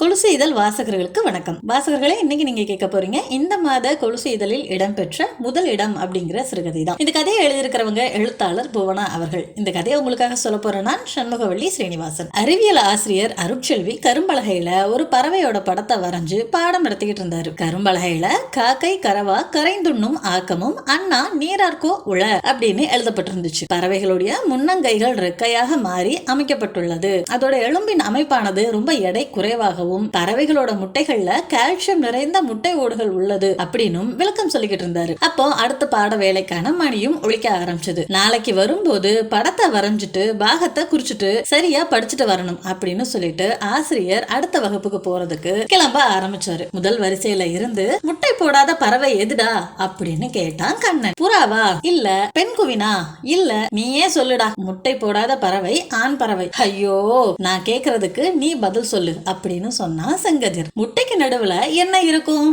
கொலுசு இதழ் வாசகர்களுக்கு வணக்கம். வாசகர்களே இன்னைக்கு நீங்க கேட்க போறீங்க இந்த மாத கொலுசு இதழில் இடம்பெற்ற முதல் இடம் அப்படிங்கிற சிறுகதை தான் இந்த கதையை எழுதியிருக்கிறவங்க எழுத்தாளர் புவனா அவர்கள். இந்த கதையை உங்களுக்காக சொல்ல போறேன் நான் சண்முகவள்ளி ஸ்ரீனிவாசன். அறிவியல் ஆசிரியர் அருட்செல்வி கரும்பலகையில ஒரு பறவையோட படத்தை வரைஞ்சு பாடம் நடத்திக்கிட்டு இருந்தாரு. கரும்பலகையில காக்கை கரவா கரைந்துண்ணும் ஆக்கமும் அண்ணா நீரார்கோ உள அப்படின்னு எழுதப்பட்டிருந்துச்சு. பறவைகளுடைய முன்னங்கைகள் ரெக்கையாக மாறி அமைக்கப்பட்டுள்ளது. அதோட எலும்பின் அமைப்பானது ரொம்ப எடை குறைவாகவும் பறவைகளோட முட்டைகள்ல கால்சியம் நிறைந்த முட்டை ஓடுகள் உள்ளது அப்படின்னும் விளக்கம் சொல்லிக்கிட்டு இருந்தாரு. அப்போ அடுத்த பாட வேலைக்கான மணியும் ஒழிக்க ஆரம்பிச்சது. நாளைக்கு வரும்போது படத்தை வரைஞ்சிட்டு பாகத்தை குறிச்சிட்டு சரியா படிச்சுட்டு வரணும் அப்படின்னு சொல்லிட்டு ஆசிரியர் அடுத்த வகுப்புக்கு போறதுக்கு கிளம்ப ஆரம்பிச்சாரு. முதல் வரிசையில இருந்து முட்டை போடாத பறவை எதுடா? அப்படின்னு கேட்டான் கண்ணன். புறாவா? இல்ல. பெண் குவினா? இல்ல. நீயே சொல்லுடா. முட்டை போடாத பறவை ஆண் பறவை. ஐயோ நான் கேக்குறதுக்கு நீ பதில் சொல்லு. அப்படின்னு சொன்னா செங்கதிர். முட்டைக்கு நடுவுல என்ன இருக்கும்?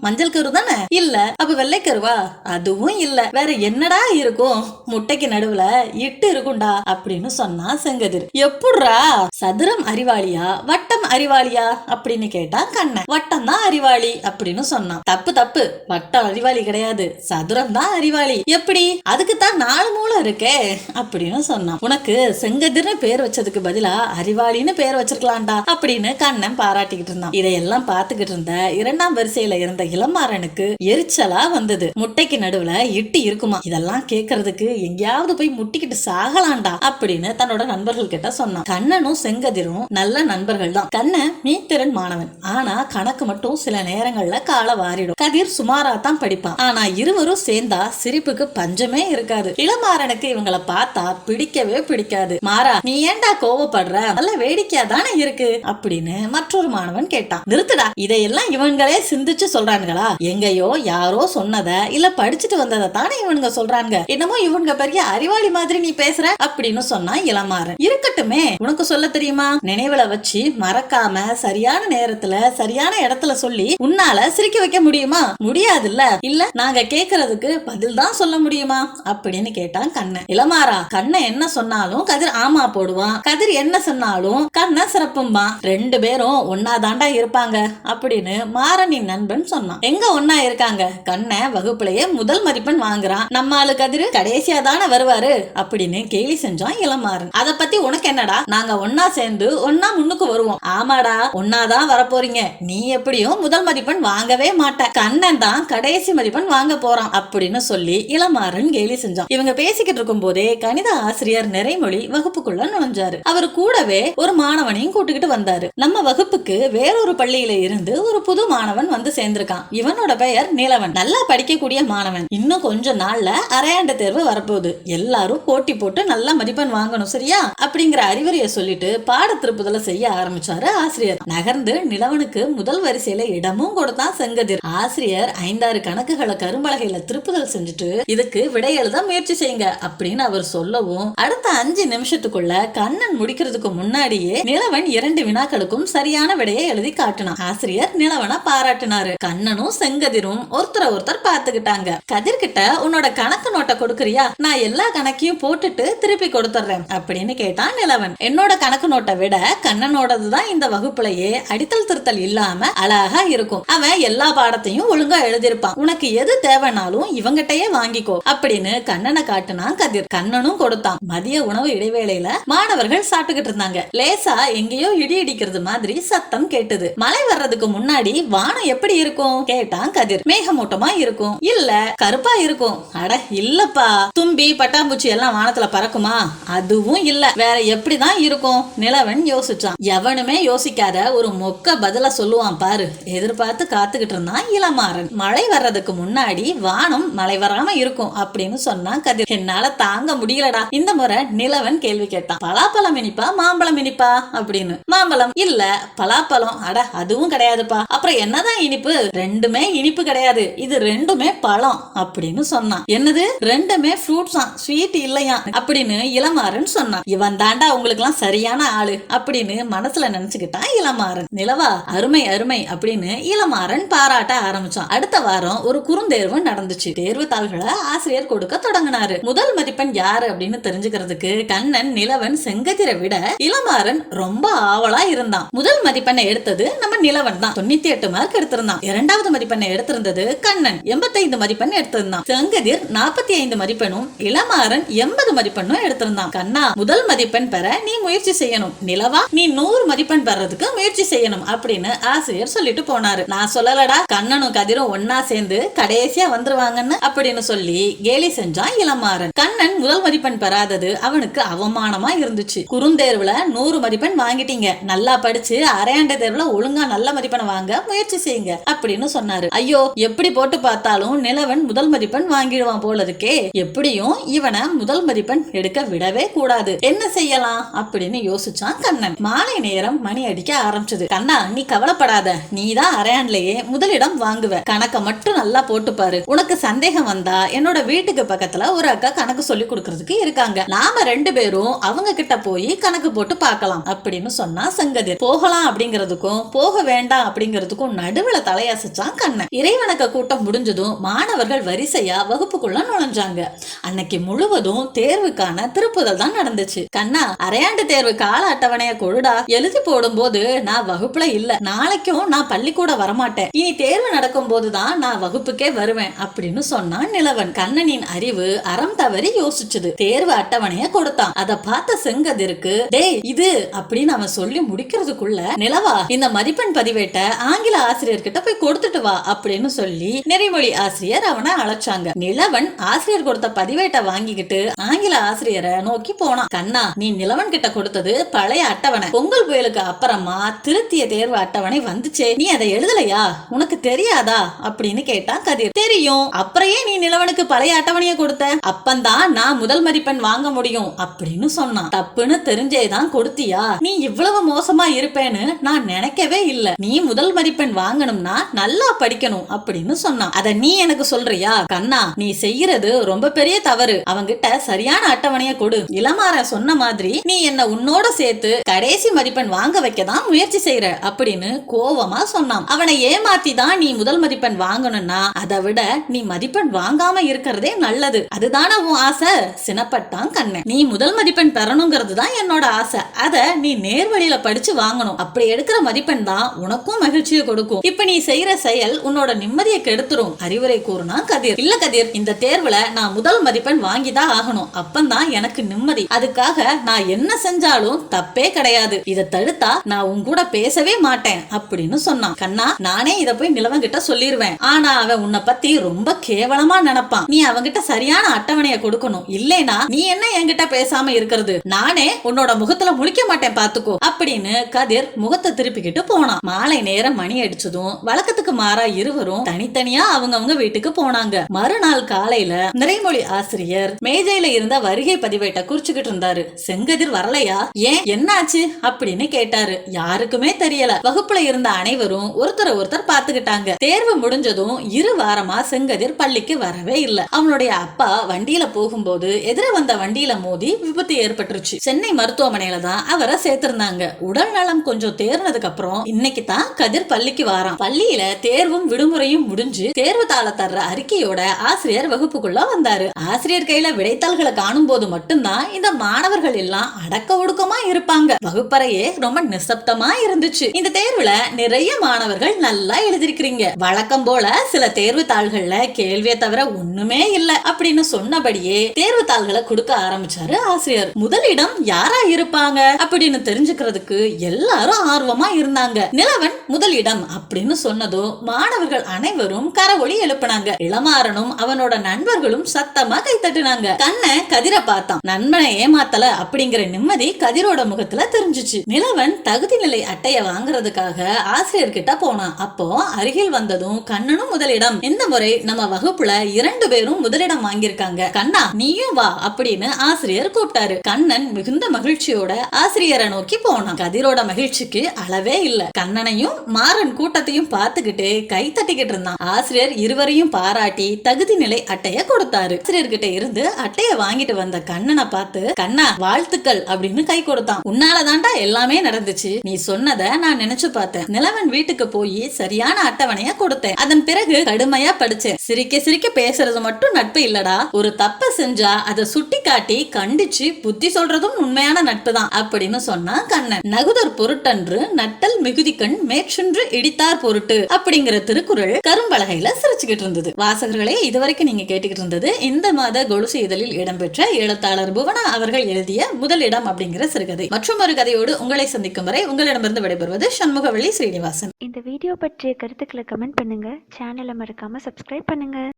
மஞ்சள் கரு தானே? இல்ல. அப்ப வெள்ளை கருவா? அதுவும் இல்ல. வேற என்னடா இருக்கும்? முட்டைக்கு நடுவுல இட்டு இருக்கும்டா அப்படின்னு சொன்னா செங்கதிர். எப்புட்றா சதுரம் அறிவாளியா? வட்டம் அறிவாளியா? அப்படின்னு கேட்டா கண்ணன். வட்டம் தான் அறிவாளி அப்படின்னு சொன்னான். தப்பு தப்பு. வட்டம் அறிவாளி கிடையாது. சதுரம் தான் அறிவாளி. எப்படி? அதுக்கு தான் நாலு மூலம் இருக்கே அப்படின்னு சொன்னான். உனக்கு செங்கதிர்னு பேர் வச்சதுக்கு பதிலா அறிவாளின்னு பேர் வச்சிருக்கலாம்டா அப்படின்னு கண்ணன் பாராட்டிக்கிட்டு இருந்தான். இதையெல்லாம் பார்த்துக்கிட்டு இருந்த இரண்டாம் வரிசையில இருந்த இளமாறனுக்கு எரிச்சலா வந்தது. முட்டைக்கு நடுவுல இட்டு இருக்குமா? இதெல்லாம் கேட்கறதுக்கு எங்கேயாவது போய் முட்டிக்கிட்டு சாகலாண்டா அப்படின்னு தன்னோட நண்பர்கள் கிட்ட சொன்னான். கண்ணனும் செங்கதிரும் நல்ல நண்பர்கள் தான். கண்ணன் மீத்திறன் மாணவன். ஆனா கணக்கு மட்டும் சில நேரங்கள்ல கால வாரிடும். கதிர் சுமாரா தான் படிப்பான். ஆனா இருவரும் சேர்ந்தா சிரிப்புக்கு பஞ்சமே இருக்காது. இளமாறனுக்கு இவங்கள பார்த்தா பிடிக்கவே பிடிக்காது. மாறா நீ ஏன்டா கோவப்படுற? நல்ல வேடிக்கையா தானே இருக்கு? அப்படின்னு மற்ற மற்றொரு மாணவன் கேட்டான். நிறுத்துடா. இதையெல்லாம் இவன்களே சிந்திச்சு சொல்றானுங்களா எங்கேயோ யாரோ சொன்னத இல்ல படிச்சுட்டு வந்ததை தானே இவனுங்க சொல்றாங்க என்னமோ இவனுங்க பெரிய அறிவாளி மாதிரி நீ பேசுற? அப்படின்னு சொன்னா இளமாறன். இருக்கட்டுமே. உனக்கு சொல்ல தெரியுமா? நினைவுல வச்சு மறக்காம சரியான நேரத்துல சரியான இடத்துல சொல்லி உன்னால சிரிக்க வைக்க முடியுமா? முடியாதுல்ல. இல்ல நாங்க கேக்குறதுக்கு பதில் தான் சொல்ல முடியுமா? அப்படின்னு கேட்டான் கண்ணன். இளமாறா கண்ணன் என்ன சொன்னாலும் கதிர் ஆமா போடுவான். கதிர் என்ன சொன்னாலும் கண்ணன் சிறப்பும்பான். ரெண்டு பேரும் ஒன்னா தாண்டா இருப்பாங்க அப்படின்னு மாறனின் நண்பன் சொன்னான். எங்க ஒன்னா இருக்காங்க? கண்ணன் வகுப்புலயே முதல் மதிப்பெண் வாங்குறான். நம்ம ஆளு கதிர் கடைசியா தானே வருவாரு அப்படின்னு கேலி செஞ்சான் இளமாறன். அத பத்தி உனக்கு என்னடா? நாங்க ஒன்னா சேர்ந்து ஒன்னா முன்னுக்கு வருவோம். ஆமாடா ஒன்னாதான் வரப்போறீங்க. நீ எப்படியும் முதல் மதிப்பெண் வாங்கவே மாட்ட. கண்ணன் தான் கடைசி மதிப்பெண் வாங்க போறான் அப்படின்னு சொல்லி இளமாறன் கேலி செஞ்சான். இவங்க பேசிக்கிட்டு இருக்கும் போதே கணித ஆசிரியர் நிறைமொழி வகுப்புக்குள்ள நுழைஞ்சாரு. அவர் கூடவே ஒரு மாணவனையும் கூட்டுக்கிட்டு வந்தாரு. நம்ம வகுப்பு வகுப்புக்கு வேறொரு பள்ளியில இருந்து ஒரு புது மாணவன் வந்து சேர்ந்திருக்கான். இவனோட பெயர் நிலவன். நல்லா படிக்கக்கூடிய மாணவன். இன்னும் கொஞ்ச நாள்ல அரையாண்டு தேர்வு வரப்போகுது. எல்லாரும் போட்டி போட்டு நல்ல மதிப்பெண் வாங்கணும் சரியா? அப்படிங்கிற அறிவுரையை சொல்லிட்டு பாட திருப்புதலை செய்ய ஆரம்பிச்சாரு ஆசிரியர். நகர்ந்து நிலவனுக்கு முதல் வரிசையில இடமும் கொடுத்தான் செங்கதிர். ஆசிரியர் ஐந்தாறு கணக்குகளை கரும்பலகையில திருப்புதல் செஞ்சுட்டு இதுக்கு விடை எழுத முயற்சி செய்யுங்க அப்படின்னு அவர் சொல்லவும் அடுத்த அஞ்சு நிமிஷத்துக்குள்ள கண்ணன் முடிக்கிறதுக்கு முன்னாடியே நிலவன் இரண்டு வினாக்களுக்கும் சரியான விடையை எழுதி காட்டினான் ஆசிரியர் நிலவனை பாராட்டினாரு. கண்ணனும் செங்கதிரும் ஒருத்தரை ஒருத்தர் பார்த்துக்கிட்டாங்க. கதிர்கிட்ட உன்னோட கணக்கு நோட்டை கொடுக்குறியா? நான் எல்லா கணக்கையும் போட்டுட்டு திருப்பி கொடுத்துட்றேன் அப்படின்னு கேட்டான் நிலவன். என்னோட கணக்கு நோட்டை விட கண்ணனோடது தான் இந்த வகுப்புலயே அடித்தல் திருத்தல் இல்லாம அழகா இருக்கும். அவன் எல்லா பாடத்தையும் ஒழுங்கா எழுதியிருப்பான். உனக்கு எது தேவைனாலும் இவங்கிட்டயே வாங்கிக்கோ அப்படின்னு கண்ணனை காட்டுனான் கதிர். கண்ணனும் கொடுத்தான். மதிய உணவு இடைவேளையில மாணவர்கள் சாப்பிட்டுக்கிட்டு இருந்தாங்க. லேசா எங்கேயோ இடி இடிக்கிறது மாதிரி சத்தம் கேட்டது. மழை வர்றதுக்கு முன்னாடி வானம் எப்படி இருக்கும்? கேட்டான் கதிர். மேகமூட்டமா இருக்கும். இல்ல கருப்பா இருக்கும். அட இல்லப்பா. தும்பி பட்டாம்பூச்சி எல்லாம் வானத்துல பறக்குமா? அதுவும் இல்ல. வேற எப்படிதான் இருக்கும்? நிலவன் யோசிச்சான். எவனுமே யோசிக்காத ஒரு மொக்க பதில சொல்லுவான் பாரு. எதிர்பார்த்து காத்துக்கிட்டு இருந்தான் இளமாறன். மழை வர்றதுக்கு முன்னாடி வானம் மழை வராம இருக்கும் அப்படின்னு சொன்னான் கதிர். என்னால தாங்க முடியலடா. இந்த முறை நிலவன் கேள்வி கேட்டான். பலாப்பழம் இனிப்பா? மாம்பழம் இனிப்பா? அப்படின்னு. மாம்பழம் இல்ல பலாப்பழம். அட அதுவும் கிடையாதுப்பா. அப்புறம் என்னதான் இனிப்பு? ரெண்டுமே இனிப்பு கிடையாது. இது ரெண்டுமே பழம் அப்படின்னு சொன்னான். என்னது? ரெண்டுமே ஃப்ரூட்ஸா ஸ்வீட் இல்லையா? அப்படின்னு இளமாறன் சொன்னான். இவன் தாண்டா உங்களுக்கு எல்லாம் சரியான ஆளு அப்படின்னு மனசுல நினைச்சுக்கிட்டான் இளமாறன். நிலவா அருமை அருமை அப்படின்னு இளமாறன் பாராட்ட ஆரம்பிச்சான். அடுத்த வாரம் ஒரு குறுந்தேர்வு நடந்துச்சு. தேர்வு தாள்களை ஆசிரியர் கொடுக்க தொடங்கினாரு. முதல் மதிப்பெண் யாரு அப்படின்னு தெரிஞ்சுக்கிறதுக்கு கண்ணன் நிலவன் செங்கதிரை விட இளமாறன் ரொம்ப ஆவலா இருந்தான். முதல் மதிப்பெண்ணை எடுத்தது நம்ம நிலவன் தான். தொண்ணூத்தி எட்டு மார்க் எடுத்திருந்தான். இரண்டாவது மதிப்பெண்ணை எடுத்திருந்தது கண்ணன். எண்பத்தைந்து மதிப்பெண் எடுத்திருந்தான். செங்கதிர் நாற்பத்தி ஐந்து மதிப்பெண்ணும் இளமாறன் எண்பது மதிப்பெண்ணும் எடுத்திருந்தான். கண்ணா முதல் மதிப்பெண் பெற நீ முயற்சி செய்யணும். நிலவா நீ நூறு மதிப்பெண் பெறதுக்கு முயற்சி செய்யணும் அப்படின்னு ஆசிரியர் சொல்லிட்டு போனாரு. நான் சொல்லலடா கண்ணனும் கதிரும் ஒன்னா சேர்ந்து கடைசியா வந்துருவாங்கன்னு அப்படின்னு சொல்லி கேலி செஞ்சான் இளமாறன். கண்ணன் முதல் மதிப்பெண் பெறாதது அவனுக்கு அவமானமா இருந்துச்சு. குறுந்தேர்வுல நூறு மதிப்பெண் வாங்கிட்டீங்க. நல்லா படிச்சு அரையாண்ட தேர்வுல ஒழுங்கா நல்ல மதிப்பெண் வாங்க முயற்சி செய்யுங்க அப்படின்னு சொன்னாரு. ஐயோ எப்படி போட்டு பார்த்தாலும் நிலவன் முதல் மதிப்பெண் வாங்கிடுவான் போல இருக்கே எப்படியும் இவனை முதல் மதிப்பெண் எடுக்க விடவே கூடாது. என்ன செய்யலாம்? அப்படின்னு யோசிச்சான் கண்ணன். மாலை நேரம் மணி அடிக்க ஆரம்பிச்சது. கண்ணா நீ கவலைப்படாத. நீ தான் அரையாண்லயே முதலிடம் வாங்குவ. கணக்க மட்டும் நல்லா போட்டு பாரு உனக்கு சந்தேகம் வந்தா என்னோட வீட்டுக்கு பக்கத்துல ஒரு அக்கா கணக்கு சொல்லி கொடுக்கறதுக்கு இருக்காங்க. நாம ரெண்டு பேரும் அவங்க கிட்ட போய் கணக்கு போட்டு பார்க்கலாம் அப்படின்னு சொன்னா சங்கதி. போகலாம் அப்படிங்கிறதுக்கும் போக வேண்டாம் அப்படிங்கிறதுக்கும் நடுவுல தலையசைச்சான் கண்ணன் இறைவணக்க கூட்டம் முடிஞ்சதும் மாணவர்கள் வரிசையா வகுப்புக்குள்ள நுழைஞ்சாங்க. அன்னைக்கு முழுவதும் தேர்வுக்கான திருப்புதல் தான் நடந்துச்சு. கண்ணா அரையாண்டு தேர்வு கால அட்டவணைய கொடுடா. எழுதி போடும்போது நான் வகுப்புல இல்ல. நாளைக்கும் நான் பள்ளிக்கூட வரமாட்டேன். இனி தேர்வு நடக்கும் போதுதான் நான் வகுப்புக்கே வருவேன் அப்படின்னு சொன்னான் நிலவன். கண்ணனின் அறிவு அறம் தவறி யோசிச்சது. தேர்வு அட்டவணைய கொடுத்தான். அதை பார்த்த செங்கதிருக்கு டேய் இது அப்படின்னு அவன் சொல்லி முடிக்கிறதுக்குள்ள நிலவா இந்த மதிப்பெண் பதிவேட்டை ஆங்கில ஆசிரியர்கிட்ட போய் கொடுத்துட்டு வா அப்படின்னு சொல்லி நெறிமொழி ஆசிரியர் அவனை அழைச்சாங்க. நிலவன் ஆசிரியர் கொடுத்த பதிவேட்டை வாங்கிக்கிட்டு ஆங்கில ஆசிரியரை நோக்கி போனான். கண்ணா நீ நிலவன் கிட்ட கொடுத்தது பழைய அட்டவணை. பொங்கல் புயலுக்கு அப்புறமா திருத்திய தேர்வு அட்டவணை வந்துச்சே. நீ அதை எழுதலையா? உனக்கு தெரியாதா? அப்படின்னு கேட்டான் கதிர். தெரியும். அப்புறையே நீ நிலவனுக்கு பழைய அட்டவணைய கொடுத்த. அப்பந்தான் நான் முதல் மதிப்பெண் வாங்க முடியும் அப்படின்னு சொன்னான். தப்புன்னு தெரிஞ்சேதான் கொடுத்தியா? நீ இவ்வளவு மோசமா இருப்பேன்னு நான் நினைக்கவே இல்ல. நீ முதல் மதிப்பெண் வாங்கணும்னா நல்லா படிக்கணும் அப்படின்னு சொன்னான். அத நீ எனக்கு சொல்றியா? கண்ணா நீ செய்யறது ரொம்ப பெரிய தவறு. அவங்கிட்ட சரியான அட்டவணைய கொடு. இளமாறன் சொன்ன மாதிரி நீ என்ன உன்னோட சேர்த்து கடைசி மதிப்பெண் வாங்க வைக்க தான் முயற்சி செய்யற அப்படின்னு கோவமா சொன்னான். அவனை ஏமாத்தி தான் நீ முதல் மதிப்பெண் வாங்கணும்னா அதை விட நீ மதிப்பெண் வாங்காம இருக்கிறதே நல்லது. அதுதானே உன் ஆசை? சினப்பட்டான் கண்ணன். நீ முதல் மதிப்பெண் பெறணுங்கிறது தான் என்னோட ஆசை. அத நீ நேர்வழியில படிச்சு வாங்கணும். அப்படி எடுக்கிற மதிப்பெண் தான் உனக்கும் மகிழ்ச்சியை கொடுக்கும். இப்ப நீ செய்யற செயல் உன்னோட நிம்மதியை கெடுத்துரும். அறிவுரை கூறுனா கதிர். இல்ல கதிர் இந்த தேர்வுல நான் முதல் மதிப்பெண் வாங்கி தான் ஆகணும். அப்பந்தான் எனக்கு நிம்மதி. அதுக்காக நான் என்ன செஞ்சாலும் தப்பே கிடையாது. இதை தடுத்தா நான் உன் கூட பேசவே மாட்டேன் அப்படின்னு சொன்னான். கண்ணா நானே இத போய் நிலவன் கிட்ட சொல்லிருவேன். ஆனா அவன் உன்னை பத்தி ரொம்ப கேவலமா நினைப்பான். நீ அவன்கிட்ட சரியான அட்டவணையை கொடுக்கணும். இல்லைனா நீ என்ன என்கிட்ட பேசாம இருக்கிறது? நானே உன்னோட முகத்துல முழிக்க மாட்டேன் பாத்துக்கோ. அப்படின்னு கதிர் முகத்தை திருப்பிக்கிட்டு போனான். மாலை நேரம் மணி அடிச்சதும் வழக்கத்துக்கு மாறா இருவரும் தனித்தனியா அவங்கவங்க வீட்டுக்கு போனாங்க. மறுநாள் காலையில நிறைமொழி ஆசிரியர் மேஜையில இருந்த வருகை பதிவேட்டை குறிச்சுக்கிட்டு இருந்தாரு. செங்கதிர் வரலையா? ஏன்? என்னாச்சு? அப்படின்னு கேட்டாரு. யாருக்குமே தெரியல. வகுப்புல இருந்த அனைவரும் ஒருத்தரை ஒருத்தர் பாத்துக்கிட்டாங்க தேர்வு முடிஞ்சதும் இரு வாரமா செங்கதிர் பள்ளிக்கு வரவே இல்ல. அவனுடைய அப்பா வண்டியில போகும்போது எதிர வந்த வண்டியில மோதி விபத்து ஏற்பட்டுருச்சு. சென்னை மருத்துவமனையில தான் அவரை சேர்த்திருந்தாங்க. உடல் நலம் கொஞ்சம் தேர்னதுக்கு அப்புறம் இன்னைக்கு தான் கதிர் பள்ளிக்கு வாரான். பள்ளியில தேர்வும் விடுமுறையும் முடிஞ்சு தேர்வு தாள தர்ற அறிக்கையோட ஆசிரியர் வகுப்புக்குள்ள வந்தாரு. ஆசிரியர் கையில விடைத்தாள்களை காணும் போது மட்டும்தான் இந்த மாணவர்கள் எல்லாம் அடக்க ஒடுக்கமா இருப்பாங்க. வகுப்பறையே ரொம்ப நிசப்தமா இருந்துச்சு. இந்த தேர்வுல நிறைய மாணவர்கள் நல்லா எழுதிருக்கிறீங்க. வழக்கம் போல சில தேர்வு தாள்கள்ல கேள்வியை தவிர ஒண்ணுமே இல்ல அப்படின்னு சொன்னபடியே தேர்வு தாள்களை கொடுக்க ஆரம்பிச்சாரு ஆசிரியர். முதலிடம் யாரா இருப்பாங்க அப்படின்னு தெரிஞ்சுக்கிறதுக்கு எல்லாரும் ஆர்வமா இருந்தாங்க. நிலவன் முதலிடம் அப்படின்னு சொன்னதும் மாணவர்கள் அனைவரும் கரவொளி எழுப்பினாங்க. இளமாறனும் அவனோட நண்பர்களும் சத்தமா கை தட்டினாங்க கண்ணை கதிரை பார்த்தான். நண்பனை ஏமாத்தல அப்படிங்கிற நிம்மதி கதிரோட முகத்துல தெரிஞ்சுச்சு. நிலவன் தகுதி நிலை அட்டைய வாங்குறதுக்காக ஆசிரியர் கிட்ட போனான். அப்போ அருகில் வந்ததும் கண்ணனும் முதலிடம். இந்த முறை நம்ம வகுப்புல இரண்டு பேரும் முதலிடம் வாங்கியிருக்காங்க. கண்ணா நீயும் வா அப்படின்னு ஆசிரியர் கூப்பிட்டாரு. கண்ணன் மிகுந்த மகிழ்ச்சியோட ஆசிரியரை நோக்கி போனான். கதிரோட மகிழ்ச்சிக்கு அளவே இல்ல. கண்ணனையும் மாறன் கூட்டத்தையும் பார்த்துக்கிட்டு கை தட்டிக்கிட்டு இருந்தான். ஆசிரியர் இருவரையும் பாராட்டி தகுதி நிலை அட்டைய கொடுத்தாரு. ஆசிரியர்கிட்ட இருந்து அட்டைய வாங்கிட்டு வந்த கண்ணனை பார்த்து கண்ணா வாழ்த்துக்கள் அப்படின்னு கை கொடுத்தான். உன்னாலதான்டா எல்லாமே நடந்துச்சு. நீ சொன்னத நான் நினைச்சு பார்த்தேன். நிலவன் வீட்டுக்கு போய் சரியான அட்டவணைய கொடுத்தேன். அதன் பிறகு கடுமையா படிச்சேன். சிரிக்க சிரிக்க பேசுறது மட்டும் நட்பு இல்லடா. ஒரு தப்ப செஞ்சா அதை சுட்டி காட்டி கண்டிச்சு புத்தி சொல்றதும் உண்மையான நட்பு தான் அப்படின்னு சொன்னா கண்ணன். நகுதர் பொருட்ட நூறன்று நட்டல் மிகுதிக்கண் மேற்சென்று இடித்தார் பொருட்டு அப்படிங்கிற திருக்குறள் கரும்பலகையில சிரிச்சுக்கிட்டு இருந்தது. வாசகர்களே இதுவரைக்கும் நீங்க கேட்டுக்கிட்டு இருந்தது இந்த மாத கொலுசு இதழில் இடம்பெற்ற எழுத்தாளர் புவனா அவர்கள் எழுதிய முதலிடம் அப்படிங்கிற சிறுகதை. மற்றும் ஒரு கதையோடு உங்களை சந்திக்கும் வரை உங்களிடமிருந்து விடைபெறுவது சண்முகவள்ளி ஸ்ரீனிவாசன். இந்த வீடியோ பற்றிய கருத்துக்களை கமெண்ட் பண்ணுங்க. சேனலை மறக்காம சப்ஸ்கிரைப் பண்ணுங்க.